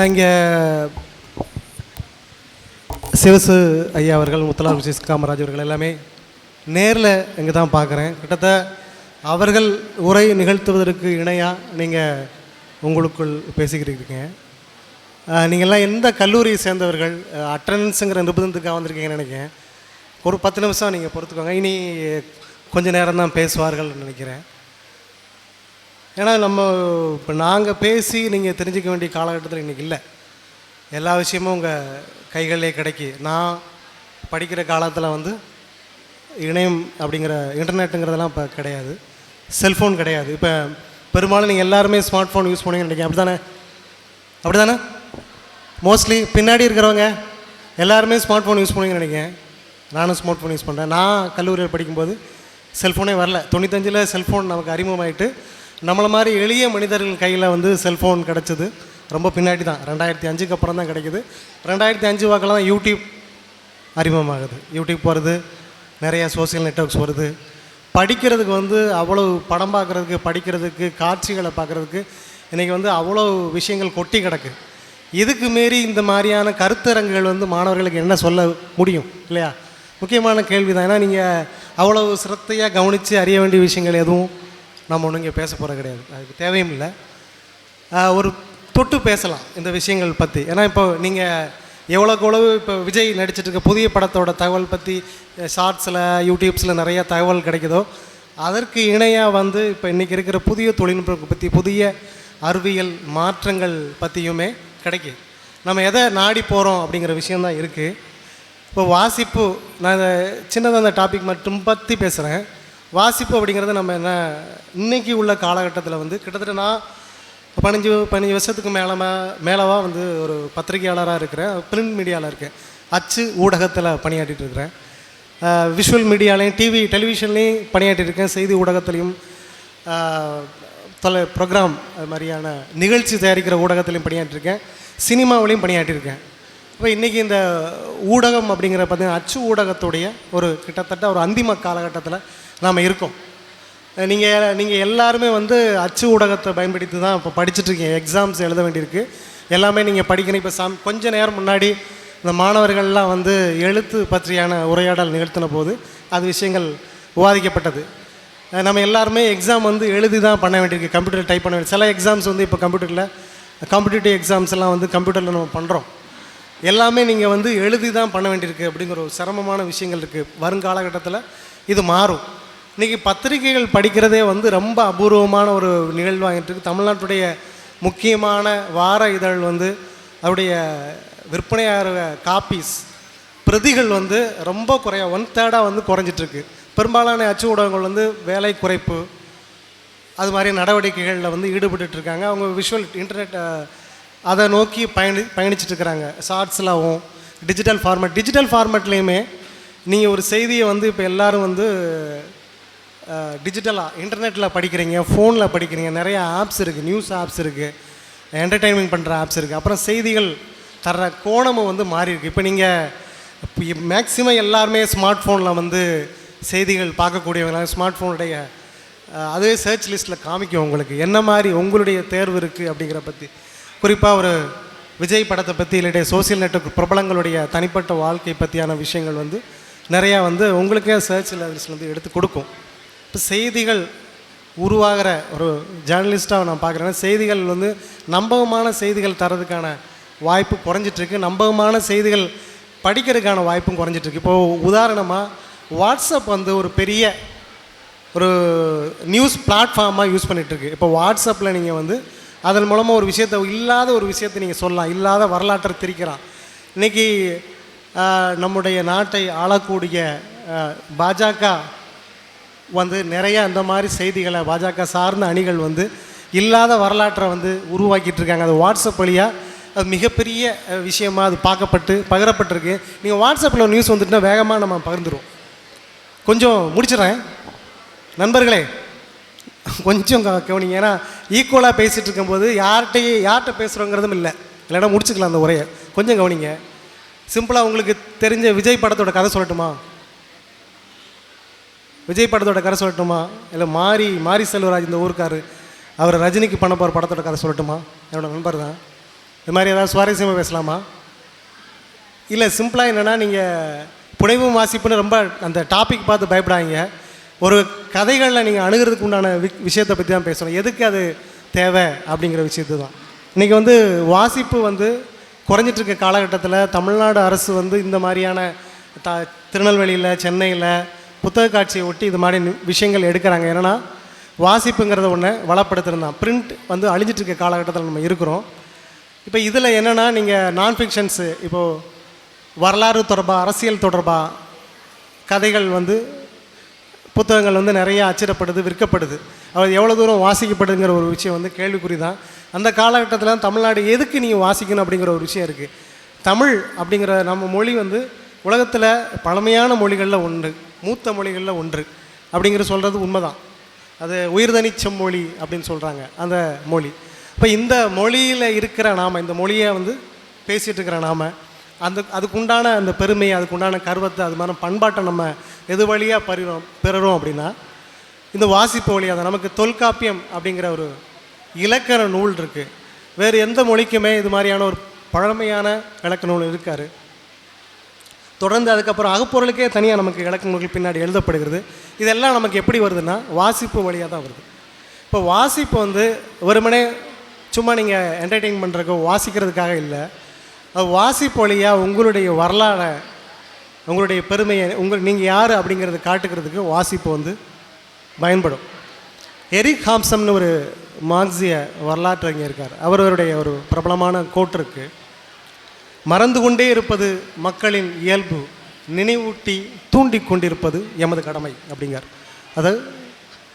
இங்கே சிவசு ஐயா அவர்கள் முத்தலா விஜய் காமராஜ் அவர்கள் எல்லாமே நேரில் இங்கே தான் பார்க்குறேன். கிட்டத்தட்ட அவர்கள் உரை நிகழ்த்துவதற்கு இணையாக நீங்கள் உங்களுக்குள் பேசிக்கிட்டு நீங்கள்லாம் எந்த கல்லூரியை சேர்ந்தவர்கள்? அட்டண்டன்ஸுங்கிற நிபந்தத்துக்காக வந்திருக்கீங்கன்னு நினைக்கிறேன். ஒரு பத்து நிமிஷம் நீங்கள் பொறுத்துக்கோங்க. இனி கொஞ்ச நேரம் தான் பேசுவார்கள்னு நினைக்கிறேன். ஏன்னா நம்ம இப்போ நாங்கள் பேசி நீங்கள் தெரிஞ்சுக்க வேண்டிய காலகட்டத்தில் இன்றைக்கி இல்லை. எல்லா விஷயமும் உங்கள் கைகளிலே கிடைக்கி. நான் படிக்கிற காலத்தில் வந்து இணையம் அப்படிங்கிற இன்டர்நெட்டுங்கிறதெல்லாம் இப்போ கிடையாது. செல்ஃபோன் கிடையாது. இப்போ பெரும்பாலும் நீங்கள் எல்லாருமே ஸ்மார்ட் ஃபோன் யூஸ் பண்ணுவீங்கன்னு நினைக்கிறேன். அப்படி தானே அப்படி தானே மோஸ்ட்லி பின்னாடி இருக்கிறவங்க எல்லாருமே ஸ்மார்ட் ஃபோன் யூஸ் பண்ணுவீங்கன்னு நினைக்கிறேன். நானும் ஸ்மார்ட் ஃபோன் யூஸ் பண்ணுறேன் நான் கல்லூரியில் படிக்கும்போது செல்ஃபோனே வரல. தொண்ணூத்தஞ்சில் செல்ஃபோன் நமக்கு அறிமுகமாயிட்டு நம்மளை மாதிரி எளிய மனிதர்கள் கையில் வந்து செல்ஃபோன் கிடச்சிது. ரொம்ப பின்னாடி தான். ரெண்டாயிரத்தி அஞ்சுக்கு அப்புறம் தான் கிடைக்குது. ரெண்டாயிரத்தி அஞ்சு வாக்கில் தான் யூடியூப் அறிமுகமாகுது. யூடியூப் வருது. நிறைய சோசியல் நெட்ஒர்க்ஸ் வருது. படிக்கிறதுக்கு வந்து அவ்வளோ படம் பார்க்குறதுக்கு படிக்கிறதுக்கு காட்சிகளை பார்க்குறதுக்கு இன்றைக்கி வந்து அவ்வளோ விஷயங்கள் கொட்டி கிடக்கு. இதுக்கு மீறி இந்த மாதிரியான கருத்தரங்குகள் வந்து மாணவர்களுக்கு என்ன சொல்ல முடியும்? இல்லையா? முக்கியமான கேள்வி தான் ஏன்னா நீங்கள் அவ்வளோ சிரத்தையாக கவனித்து அறிய வேண்டிய விஷயங்கள் எதுவும் நம்ம ஒன்றும் இங்கே பேச போகிறது கிடையாது. அதுக்கு தேவையும் இல்லை. ஒரு தொட்டு பேசலாம் இந்த விஷயங்கள் பற்றி ஏன்னா இப்போ நீங்கள் எவ்வளோக்கு எவ்வளவு இப்போ விஜய் நடிச்சிட்டு இருக்க புதிய படத்தோட தகவல் பற்றி ஷார்ட்ஸில் யூடியூப்ஸில் நிறைய தகவல் கிடைக்குதோ அதற்கு இணையாக வந்து இப்போ இன்றைக்கி இருக்கிற புதிய தொழில்நுட்பத்தை பற்றி புதிய அறிவியல் மாற்றங்கள் பற்றியுமே கிடைக்குது நம்ம எதை நாடி போகிறோம் அப்படிங்கிற விஷயந்தான் இருக்குது இப்போ வாசிப்பு நான் சின்னதாக அந்த டாபிக் மட்டும் பற்றி பேசுகிறேன் வாசிப்பு அப்படிங்கிறது நம்ம என்ன இன்னைக்கு உள்ள காலகட்டத்தில் வந்து கிட்டத்தட்ட நான் பதினஞ்சு பதினஞ்சு வருஷத்துக்கு மேலே மேலவா வந்து ஒரு பத்திரிகையாளராக இருக்கிறேன். பிரிண்ட் மீடியாவில் இருக்கேன். அச்சு ஊடகத்தில் பணியாற்றிட்டு இருக்கிறேன். விஷுவல் மீடியாலையும் டிவி டெலிவிஷன்லேயும் பணியாற்றிருக்கேன் செய்தி ஊடகத்துலேயும் தொலை ப்ரோக்ராம் அது மாதிரியான நிகழ்ச்சி தயாரிக்கிற ஊடகத்துலையும் பணியாற்றிருக்கேன் சினிமாவிலையும் பணியாற்றிருக்கேன் இப்போ இன்றைக்கி இந்த ஊடகம் அப்படிங்கிற பார்த்திங்கன்னா அச்சு ஊடகத்துடைய ஒரு கிட்டத்தட்ட ஒரு அந்திம காலகட்டத்தில் நாம் இருக்கோம். நீங்கள் நீங்கள் எல்லாருமே வந்து அச்சு ஊடகத்தை பயன்படுத்தி தான் இப்போ படிச்சுட்ருக்கீங்க எக்ஸாம்ஸ் எழுத வேண்டியிருக்கு. எல்லாமே நீங்கள் படிக்கணும். இப்போ சாம் கொஞ்ச நேரம் முன்னாடி இந்த மாணவர்கள்லாம் வந்து எழுத்து பற்றியான உரையாடல் நிகழ்த்தின போது அது விஷயங்கள் விவாதிக்கப்பட்டது. நம்ம எல்லாருமே எக்ஸாம் வந்து எழுதி தான் பண்ண வேண்டியிருக்கு. கம்ப்யூட்டர் டைப் பண்ண வேண்டிய சில எக்ஸாம்ஸ் வந்து இப்போ கம்ப்யூட்டரில் காம்படிட்டிவ் எக்ஸாம்ஸ் எல்லாம் வந்து கம்ப்யூட்டரில் நம்ம பண்ணுறோம் எல்லாமே நீங்கள் வந்து எழுதி தான் பண்ண வேண்டியிருக்கு அப்படிங்கிற ஒரு சிரமமான விஷயங்கள் இருக்குது வருங்காலகட்டத்தில் இது மாறும். இன்றைக்கி பத்திரிகைகள் படிக்கிறதே வந்து ரொம்ப அபூர்வமான ஒரு நிகழ்வாகிட்டு இருக்குது தமிழ்நாட்டுடைய முக்கியமான வார இதழ் வந்து அவருடைய விற்பனையாகிற காப்பீஸ் பிரதிகள் வந்து ரொம்ப குறைய ஒன் தேர்டாக வந்து குறைஞ்சிட்ருக்கு பெரும்பாலான அச்சு ஊடகங்கள் வந்து வேலை குறைப்பு அது மாதிரி நடவடிக்கைகளில் வந்து ஈடுபட்டுருக்காங்க இருக்காங்க. அவங்க விஷுவல் இன்டர்நெட் அதை நோக்கி பயணி பயணிச்சுட்டு இருக்கிறாங்க. ஷார்ட்ஸ்லாவும் டிஜிட்டல் ஃபார்மேட் டிஜிட்டல் ஃபார்மேட்லேயுமே நீங்கள் ஒரு செய்தியை வந்து இப்போ எல்லோரும் வந்து டிஜிட்டலாக இன்டர்நெட்டில் படிக்கிறீங்க ஃபோனில் படிக்கிறீங்க நிறைய ஆப்ஸ் இருக்குது நியூஸ் ஆப்ஸ் இருக்குது என்டர்டெயின்மெண்ட் பண்ணுற ஆப்ஸ் இருக்குது அப்புறம் செய்திகள் தர்ற கோணமும் வந்து மாறியிருக்கு இப்போ நீங்கள் மேக்ஸிமம் எல்லாருமே ஸ்மார்ட் ஃபோனில் வந்து செய்திகள் பார்க்கக்கூடியவங்க ஸ்மார்ட் ஃபோனுடைய அதுவே சர்ச் லிஸ்ட்டில் காமிக்கும் உங்களுக்கு. என்ன மாதிரி உங்களுடைய தேர்வு இருக்குது அப்படிங்கிற பற்றி குறிப்பாக ஒரு விஜய் படத்தை பற்றி இல்லாட்டி சோசியல் நெட்வொர்க் பிரபலங்களுடைய தனிப்பட்ட வாழ்க்கை பற்றியான விஷயங்கள் வந்து நிறையா வந்து உங்களுக்கே சர்ச் லிஸ்ட்டில் வந்து எடுத்து கொடுக்கும். இப்போ செய்திகள் உருவாகிற ஒரு ஜேர்னலிஸ்ட்டாக நான் பார்க்குறேன்னா செய்திகள் வந்து நம்பகமான செய்திகள் தரதுக்கான வாய்ப்பு குறைஞ்சிட்ருக்கு. நம்பகமான செய்திகள் படிக்கிறதுக்கான வாய்ப்பும் குறைஞ்சிட்ருக்கு. இப்போது உதாரணமாக வாட்ஸ்அப் வந்து ஒரு பெரிய ஒரு நியூஸ் பிளாட்ஃபார்மாக யூஸ் பண்ணிகிட்ருக்கு இப்போ வாட்ஸ்அப்பில் நீங்கள் வந்து அதன் மூலமாக ஒரு விஷயத்தை இல்லாத ஒரு விஷயத்தை நீங்கள் சொல்லலாம். இல்லாத வரலாற்றை திரிக்கலாம். இன்றைக்கி நம்முடைய நாட்டை ஆளக்கூடிய பாஜக வந்து நிறைய அந்த மாதிரி செய்திகளை பாஜக சார்ந்த அணிகள் வந்து இல்லாத வரலாற்றை வந்து உருவாக்கிட்டு இருக்காங்க அது வாட்ஸ்அப் வழியாக அது மிகப்பெரிய விஷயமாக அது பார்க்கப்பட்டு பகிரப்பட்டிருக்கு. நீங்கள் வாட்ஸ்அப்பில் ஒரு நியூஸ் வந்துட்டுனா வேகமாக நம்ம பகிர்ந்துருவோம். கொஞ்சம் முடிச்சிடுறேன். நண்பர்களே கொஞ்சம் க- கவனிங்க. ஏன்னா ஈக்குவலாக பேசிகிட்டு இருக்கும்போது யார்கிட்டையும் யார்கிட்ட பேசுகிறோங்கிறதும் இல்லை. இல்லைன்னா முடிச்சுக்கலாம் அந்த உரையை. கொஞ்சம் கவனிங்க. சிம்பிளாக உங்களுக்கு தெரிஞ்ச விஜய் படத்தோட கதை சொல்லட்டுமா? விஜய் படத்தோட கதை சொல்லட்டுமா? இல்லை மாரி மாரி செல்வராஜ் இந்த ஊருக்காரு அவர் ரஜினிக்கு பண்ண போகிற படத்தோட கதை சொல்லட்டுமா? என்னோட நண்பர் தான். இது மாதிரி ஏதாவது சுவாரஸ்யமாக பேசலாமா? இல்லை சிம்பிளாக என்னென்னா நீங்கள் புனைவும் வாசிப்புன்னு ரொம்ப அந்த டாபிக் பார்த்து பயப்படாதீங்க. ஒரு கதைகளில் நீங்கள் அணுகிறதுக்கு உண்டான வி விஷயத்தை பற்றி தான் பேசணும். எதுக்கு அது தேவை அப்படிங்கிற விஷயத்து தான். இன்றைக்கி வந்து வாசிப்பு வந்து குறைஞ்சிட்டு இருக்க காலகட்டத்தில் தமிழ்நாடு அரசு வந்து இந்த மாதிரியான த திருநெல்வேலியில் சென்னையில் புத்தக காட்சியை ஒட்டி இது மாதிரி விஷயங்கள் எடுக்கிறாங்க. என்னென்னா வாசிப்புங்கிறத ஒன்று வளப்படுத்திருந்தான் பிரிண்ட் வந்து அழிஞ்சிட்டு இருக்க காலகட்டத்தில் நம்ம இருக்கிறோம். இப்போ இதில் என்னென்னா நீங்கள் நான் ஃபிக்ஷன்ஸு இப்போது வரலாறு தொடர்பாக அரசியல் தொடர்பாக கதைகள் வந்து புத்தகங்கள் வந்து நிறையா அச்சிடப்படுது விற்கப்படுது. அது எவ்வளோ தூரம் வாசிக்கப்படுதுங்கிற ஒரு விஷயம் வந்து கேள்விக்குறி தான் அந்த காலகட்டத்தில் தமிழ்நாடு எதுக்கு நீங்கள் வாசிக்கணும் அப்படிங்கிற ஒரு விஷயம் இருக்குது தமிழ் அப்படிங்கிற நம்ம மொழி வந்து உலகத்தில் பழமையான மொழிகளில் ஒன்று மூத்த மொழிகளில் ஒன்று அப்படிங்கிற சொல்கிறது உண்மைதான். அது உயிர்தனி செம்மொழி அப்படின்னு சொல்கிறாங்க அந்த மொழி. இப்போ இந்த மொழியில் இருக்கிற நாம் இந்த மொழியை வந்து பேசிகிட்டு இருக்கிற நாம் அந்த அதுக்குண்டான அந்த பெருமை அதுக்குண்டான கர்வத்தை அது மாதிரி பண்பாட்டை நம்ம எது வழியாக பறிறோம் பெறுறோம் அப்படின்னா இந்த வாசிப்பு வழியாக தான். நமக்கு தொல்காப்பியம் அப்படிங்கிற ஒரு இலக்கண நூல் இருக்குது வேறு எந்த மொழிக்குமே இது மாதிரியான ஒரு பழமையான இலக்கண நூல் இருக்காரு தொடர்ந்து அதுக்கப்புறம் அகப்பொருளுக்கே தனியாக நமக்கு இலக்கண நூல்கள் பின்னாடி எழுதப்படுகிறது. இதெல்லாம் நமக்கு எப்படி வருதுன்னா வாசிப்பு வழியாக தான் வருது. இப்போ வாசிப்பு வந்து வெறுமனே சும்மா நீங்கள் என்டர்டெயின் பண்ணுறக்கோ வாசிக்கிறதுக்காக இல்லை. அது வாசிப்பு வழியாக உங்களுடைய வரலாறை உங்களுடைய பெருமையை உங்கள் நீங்கள் யார் அப்படிங்கிறத காட்டுக்கிறதுக்கு வாசிப்பு வந்து பயன்படும். எரிக் ஹாம்சம்னு ஒரு மார்க்சிய வரலாற்றறிஞர் இருக்கார். அவருடைய ஒரு பிரபலமான கோட் இருக்குது மறந்து கொண்டே இருப்பது மக்களின் இயல்பு. நினைவூட்டி தூண்டி கொண்டிருப்பது எமது கடமை அப்படிங்கிறார். அது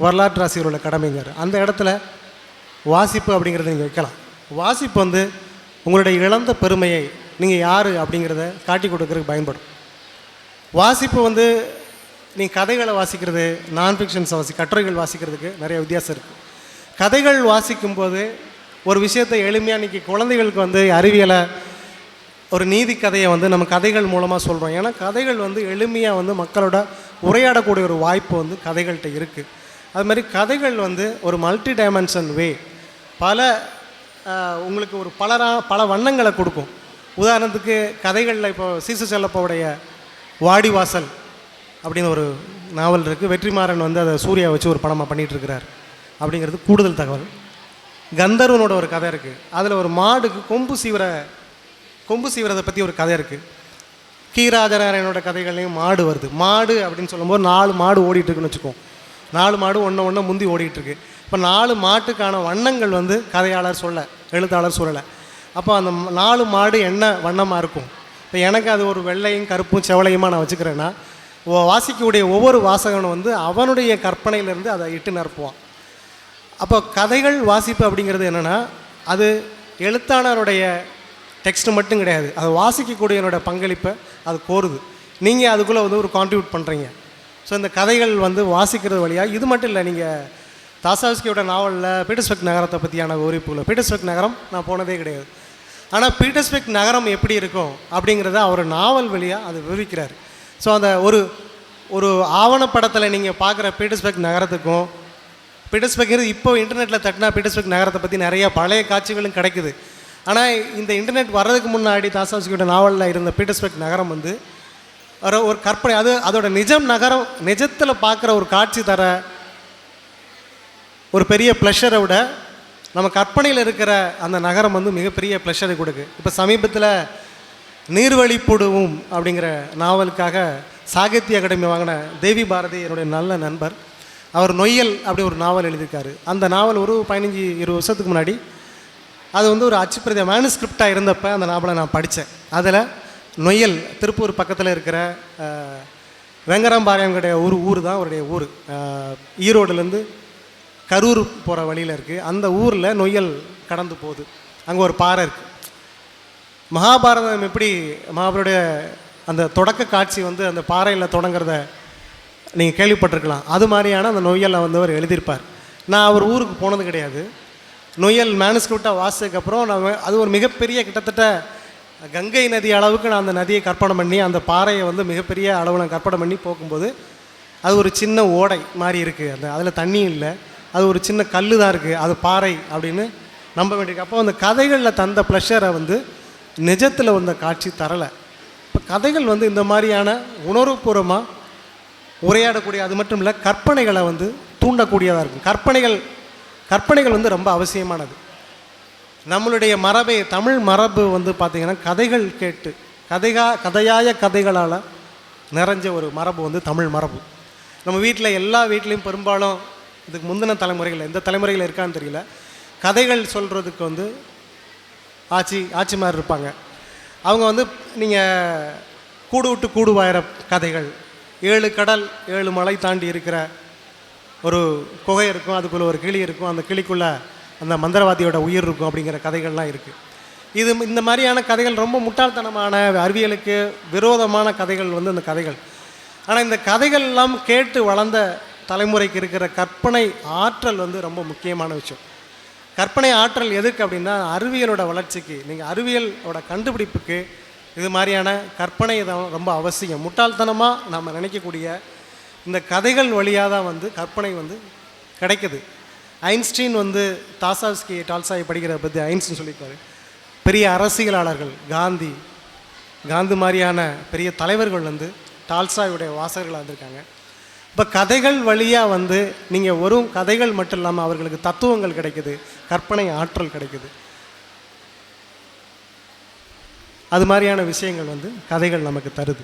வரலாற்று ஆசிரியரோட கடமைங்கார் அந்த இடத்துல வாசிப்பு அப்படிங்கிறத நீங்கள் வைக்கலாம். வாசிப்பு வந்து உங்களுடைய இழந்த பெருமையை நீங்கள் யார் அப்படிங்கிறத காட்டி கொடுக்கறதுக்கு பயன்படும். வாசிப்பு வந்து நீ கதைகளை வாசிக்கிறது நான் ஃபிக்ஷன்ஸ் வாசி கட்டுரைகள் வாசிக்கிறதுக்கு நிறைய வித்தியாசம் இருக்குது கதைகள் வாசிக்கும்போது ஒரு விஷயத்தை எளிமையாக இன்றைக்கி குழந்தைகளுக்கு வந்து அறிவியலை ஒரு நீதி கதையை வந்து நம்ம கதைகள் மூலமாக சொல்கிறோம் ஏன்னா கதைகள் வந்து எளிமையாக வந்து மக்களோட உரையாடக்கூடிய ஒரு வாய்ப்பு வந்து கதைகள்கிட்ட இருக்குது அது மாதிரி கதைகள் வந்து ஒரு மல்டி டைமென்ஷன் வே பல உங்களுக்கு ஒரு பலரா பல வண்ணங்களை கொடுக்கும். உதாரணத்துக்கு கதைகளில் இப்போ சீசு செல்லப்பாவுடைய வாடிவாசல் அப்படின்னு ஒரு நாவல் இருக்குது வெற்றிமாறன் வந்து அதை சூர்யா வச்சு ஒரு படமாக பண்ணிகிட்ருக்கிறார் அப்படிங்கிறது கூடுதல் தகவல். கந்தர்வனோட ஒரு கதை இருக்குது அதில் ஒரு மாடுக்கு கொம்பு சீவர கொம்பு சீவரதை பற்றி ஒரு கதை இருக்குது கீராஜராயனோட கதைகள்லையும் மாடு வருது. மாடு அப்படின்னு சொல்லும்போது நாலு மாடு ஓடிட்டுருக்குன்னு இருக்குன்னு வச்சுக்கோ நாலு மாடு ஒன்று ஒன்று முந்தி ஓடிட்டுருக்கு இப்போ நாலு மாட்டுக்கான வண்ணங்கள் வந்து கதையாளர் சொல்ல எழுத்தாளர் சொல்லலை. அப்போ அந்த நாலு மாடு என்ன வண்ணமாக இருக்கும்? இப்போ எனக்கு அது ஒரு வெள்ளையும் கருப்பும் செவலையுமா நான் வச்சுக்கிறேன்னா வாசிக்கக்கூடிய ஒவ்வொரு வாசகனும் வந்து அவனுடைய கற்பனையிலேருந்து அதை இட்டு நிரப்புவான். அப்போ கதைகள் வாசிப்பு அப்படிங்கிறது என்னென்னா அது எழுத்தாளருடைய டெக்ஸ்ட் மட்டும் கிடையாது. அதை வாசிக்கக்கூடியவனோட பங்களிப்பை அது கோருது. நீங்கள் அதுக்குள்ளே வந்து ஒரு கான்ட்ரிபியூட் பண்ணுறீங்க ஸோ இந்த கதைகள் வந்து வாசிக்கிறது வழியாக இது மட்டும் இல்லை நீங்கள் தாசாவ்ஸ்கியோட நாவலில் பீட்டர்ஸ்பெக் நகரத்தை பற்றியான விவரிப்புகளை. பீட்டர்ஸ்பெக் நகரம் நான் போனதே கிடையாது. ஆனால் பீட்டர்ஸ்பெக் நகரம் எப்படி இருக்கும் அப்படிங்கிறத அவர் நாவல் வழியாக அதை விவரிக்கிறார். ஸோ அந்த ஒரு ஒரு ஆவணப்படத்தில் நீங்கள் பார்க்குற பீட்டர்ஸ்பெக் நகரத்துக்கும் பீட்டர்ஸ்பெக் இப்போ இன்டர்நெட்டில் தட்டினா பீட்டர்ஸ்பெக் நகரத்தை பற்றி நிறைய பழைய காட்சிகளும் கிடைக்குது. ஆனால் இந்த இன்டர்நெட் வர்றதுக்கு முன்னாடி தாசாஸ்கியோட நாவலில் இருந்த பீட்டர்ஸ்பெக் நகரம் வந்து ஒரு ஒரு கற்பனை அது அதோட நிஜம் நகரம் நிஜத்தில் பார்க்குற ஒரு காட்சி தர ஒரு பெரிய ப்ளஷரை விட நம்ம கற்பனையில் இருக்கிற அந்த நகரம் வந்து மிகப்பெரிய ப்ளஷரை கொடுக்கு. இப்போ சமீபத்தில் நீர்வழிப்புடுவும் அப்படிங்கிற நாவலுக்காக சாகித்ய அகாடமி வாங்கின தேவி பாரதி என்னுடைய நல்ல நண்பர் அவர் நொய்யல் அப்படி ஒரு நாவல் எழுதியிருக்காரு. அந்த நாவல் ஒரு பதினஞ்சு இருபது வருஷத்துக்கு முன்னாடி அது வந்து ஒரு அச்சுப்பிரதி மேனுஸ்கிரிப்டாக இருந்தப்போ அந்த நாவலை நான் படித்தேன். அதில் நொய்யல் திருப்பூர் பக்கத்தில் இருக்கிற அஹ், வெங்கராம்பாளையங்களுடைய ஒரு ஊர் தான் அவருடைய ஊர். ஈரோடுலேருந்து கரூர் போகிற வழியில் இருக்குது. அந்த ஊரில் நொய்யல் கடந்து போகுது. அங்கே ஒரு பாறை இருக்குது மகாபாரதம் எப்படி மகாபாரடைய அந்த தொடக்க காட்சி வந்து அந்த பாறையில் தொடங்குறத நீங்கள் கேள்விப்பட்டிருக்கலாம். அது மாதிரியான அந்த நொய்யலை வந்து அவர் எழுதியிருப்பார். நான் அவர் ஊருக்கு போனது கிடையாது. நொய்யல் மேனுஸ்கிரிப்டாக வாசிச்சதுக்கப்புறம் நான் அது ஒரு மிகப்பெரிய கிட்டத்தட்ட கங்கை நதி அளவுக்கு நான் அந்த நதியை கற்பனை பண்ணி அந்த பாறையை வந்து மிகப்பெரிய அளவு நான் கற்பனை பண்ணி போகும்போது அது ஒரு சின்ன ஓடை மாதிரி இருக்குது அந்த அதில் தண்ணி இல்லை. அது ஒரு சின்ன கல் தான் இருக்குது அது பாறை அப்படின்னு நம்ப வேண்டியிருக்கு. அப்போ அந்த கதைகளில் தந்த ப்ளஷரை வந்து நிஜத்தில் வந்த காட்சி தரலை. இப்போ கதைகள் வந்து இந்த மாதிரியான உணர்வுபூர்வமாக உரையாடக்கூடிய அது மட்டும் இல்லை கற்பனைகளை வந்து தூண்டக்கூடியதாக இருக்கும். கற்பனைகள் கற்பனைகள் வந்து ரொம்ப அவசியமானது. நம்மளுடைய மரபை தமிழ் மரபு வந்து பார்த்திங்கன்னா கதைகள் கேட்டு கதைகா கதையாய கதைகளால் நிறைஞ்ச ஒரு மரபு வந்து தமிழ் மரபு. நம்ம வீட்டில் எல்லா வீட்லேயும் பெரும்பாலும் இதுக்கு முந்தின தலைமுறைகள் எந்த தலைமுறையில் இருக்கான்னு தெரியல கதைகள் சொல்கிறதுக்கு வந்து ஆட்சி ஆட்சி மாதிரி இருப்பாங்க. அவங்க வந்து நீங்கள் கூடு விட்டு கூடு வாயிற கதைகள் ஏழு கடல் ஏழு மலை தாண்டி இருக்கிற ஒரு குகை இருக்கும் அதுக்குள்ளே ஒரு கிளி இருக்கும் அந்த கிளிக்குள்ளே அந்த மந்திரவாதியோட உயிர் இருக்கும் அப்படிங்கிற கதைகள்லாம் இருக்குது இது இந்த மாதிரியான கதைகள் ரொம்ப முட்டாள்தனமான அறிவியலுக்கு விரோதமான கதைகள் வந்து இந்த கதைகள். ஆனால் இந்த கதைகள் எல்லாம் கேட்டு வளர்ந்த தலைமுறைக்கு இருக்கிற கற்பனை ஆற்றல் வந்து ரொம்ப முக்கியமான விஷயம். கற்பனை ஆற்றல் எதுக்கு அப்படின்னா அறிவியலோட வளர்ச்சிக்கு. நீங்கள் அறிவியலோட கண்டுபிடிப்புக்கு இது மாதிரியான கற்பனை தான் ரொம்ப அவசியம். முட்டாள்தனமாக நம்ம நினைக்கக்கூடிய இந்த கதைகள் வழியாக தான் வந்து கற்பனை வந்து கிடைக்குது. ஐன்ஸ்டீன் வந்து தாசாஸ்கி டால்சாய் படிக்கிறத பற்றி ஐன்ஸ்டீன் சொல்லியிருக்காரு. பெரிய அரசியலாளர்கள் காந்தி காந்தி மாதிரியான பெரிய தலைவர்கள் வந்து டால்சாயுடைய வாசகர்களாக இருந்திருக்காங்க. இப்போ கதைகள் வழியாக வந்து நீங்கள் வரும் கதைகள் மட்டும் இல்லாமல் அவர்களுக்கு தத்துவங்கள் கிடைக்குது கற்பனை ஆற்றல் கிடைக்குது. அது மாதிரியான விஷயங்கள் வந்து கதைகள் நமக்கு தருது.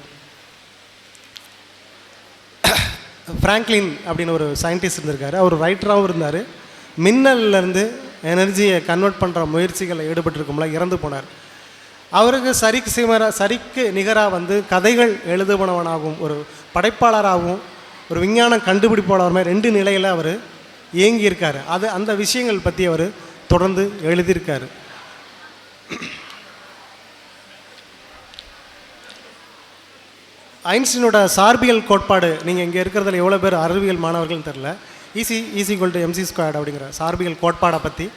ஃப்ராங்க்லின் அப்படின்னு ஒரு சயின்டிஸ்ட் இருந்திருக்காரு. அவர் ரைட்டராகவும் இருந்தார். மின்னல்லேருந்து எனர்ஜியை கன்வெர்ட் பண்ணுற முயற்சிகளில் ஈடுபட்டிருக்கும்ல இறந்து போனார். அவருக்கு சரிக்கு சிமரா சரிக்கு நிகராக வந்து கதைகள் எழுதுபவனாகவும் ஒரு படைப்பாளராகவும் ஒரு விஞ்ஞான கண்டுபிடிப்பாளருமே மாதிரி ரெண்டு நிலையில் அவர் இயங்கியிருக்காரு. அது அந்த விஷயங்கள் பற்றி அவர் தொடர்ந்து எழுதியிருக்காரு. ஐன்ஸ்டீனோட சார்பியல் கோட்பாடு நீங்கள் இங்கே இருக்கிறதுல எவ்வளோ பேர் அறிவியல் மாணவர்கள்னு தெரில E is equal MC squared அப்படிங்கிற சார்பியல் கோட்பாடை பற்றி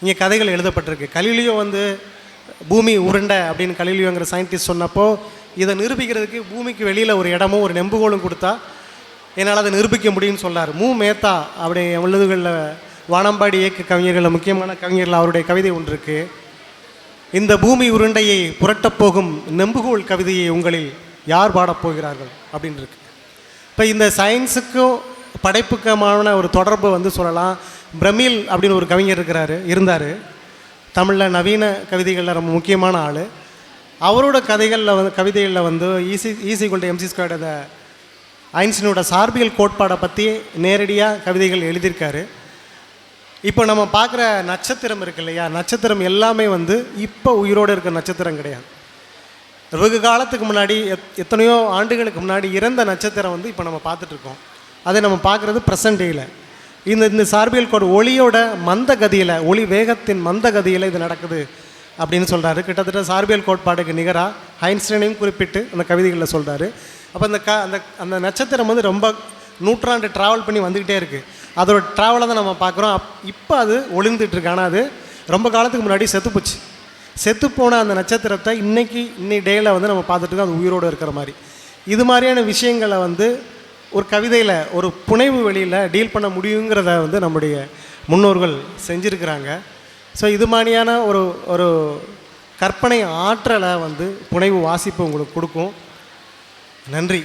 இங்கே கதைகள் எழுதப்பட்டிருக்கு. கலிலியோ வந்து பூமி உருண்டை அப்படின்னு கலிலியோங்கிற சயின்டிஸ்ட் சொன்னப்போ இதை நிரூபிக்கிறதுக்கு பூமிக்கு வெளியில் ஒரு இடமும் ஒரு நெம்புகோலும் கொடுத்தா என்னால் அதை நிரூபிக்க முடியும்னு சொன்னார். மூ. மேத்தா அப்படி எழுதுகளில் வானம்பாடி இயக்க கவிஞர்களில் முக்கியமான கவிஞர்கள் அவருடைய கவிதை ஒன்று இருக்குது இந்த பூமி உருண்டையை புரட்டப்போகும் நெம்புகோல் கவிதையை உங்களில் யார் பாடப்போகிறார்கள் அப்படின்னு இருக்கு. இப்போ இந்த சயின்ஸுக்கும் படைப்புக்குமான ஒரு தொடர்பு வந்து சொல்லலாம். பிரமில் அப்படின்னு ஒரு கவிஞர் இருக்கிறாரு இருந்தார். தமிழில் நவீன கவிதைகளில் ரொம்ப முக்கியமான ஆள். அவரோட கதைகளில் வந்து கவிதைகளில் வந்து ஈசி ஈசி கொண்ட எம்சி ஸ்கொயர்ட் அந்த ஐன்ஸ்டீனோட சார்பியல் கோட்பாடை பற்றி நேரடியாக கவிதைகள் எழுதியிருக்காரு. இப்போ நம்ம பார்க்குற நட்சத்திரம் இருக்கு இல்லையா? நட்சத்திரம் எல்லாமே வந்து இப்போ உயிரோடு இருக்க நட்சத்திரம் கிடையாது. வெகு காலத்துக்கு முன்னாடி எத் எத்தனையோ ஆண்டுகளுக்கு முன்னாடி இறந்த நட்சத்திரம் வந்து இப்போ நம்ம பார்த்துட்ருக்கோம். அதை நம்ம பார்க்குறது ப்ரெசன்ட் டேயில் இந்த இந்த சார்பியல் கோடு ஒளியோட மந்த கதியில் ஒளி வேகத்தின் மந்த கதியில் இது நடக்குது அப்படின்னு சொல்கிறாரு கிட்டத்தட்ட சார்பியல் கோட்பாடுக்கு நிகராக ஹைன்ஸ்டைனையும் குறிப்பிட்டு அந்த கவிதைகளில் சொல்கிறாரு அப்போ அந்த க அந்த அந்த நட்சத்திரம் வந்து ரொம்ப நூற்றாண்டு ட்ராவல் பண்ணி வந்துக்கிட்டே இருக்குது அதோட ட்ராவலை தான் நம்ம பார்க்குறோம். அப் இப்போ அது ஒளிந்துட்டுருக்கு ஆனால் அது ரொம்ப காலத்துக்கு முன்னாடி செத்துப்போச்சு. செத்துப்போன அந்த நட்சத்திரத்தை இன்றைக்கி இன்னி டேயில் வந்து நம்ம பார்த்துட்டு இருக்கோம் அது உயிரோடு இருக்கிற மாதிரி. இது மாதிரியான விஷயங்களை வந்து ஒரு கவிதையில் ஒரு புனைவு வெளியில் டீல் பண்ண முடியுங்கிறத வந்து நம்முடைய முன்னோர்கள் செஞ்சுருக்கிறாங்க. ஸோ இது மாதிரியான ஒரு ஒரு கற்பனை ஆற்றலை வந்து புனைவு வாசிப்பு உங்களுக்கு கொடுக்கும். நன்றி.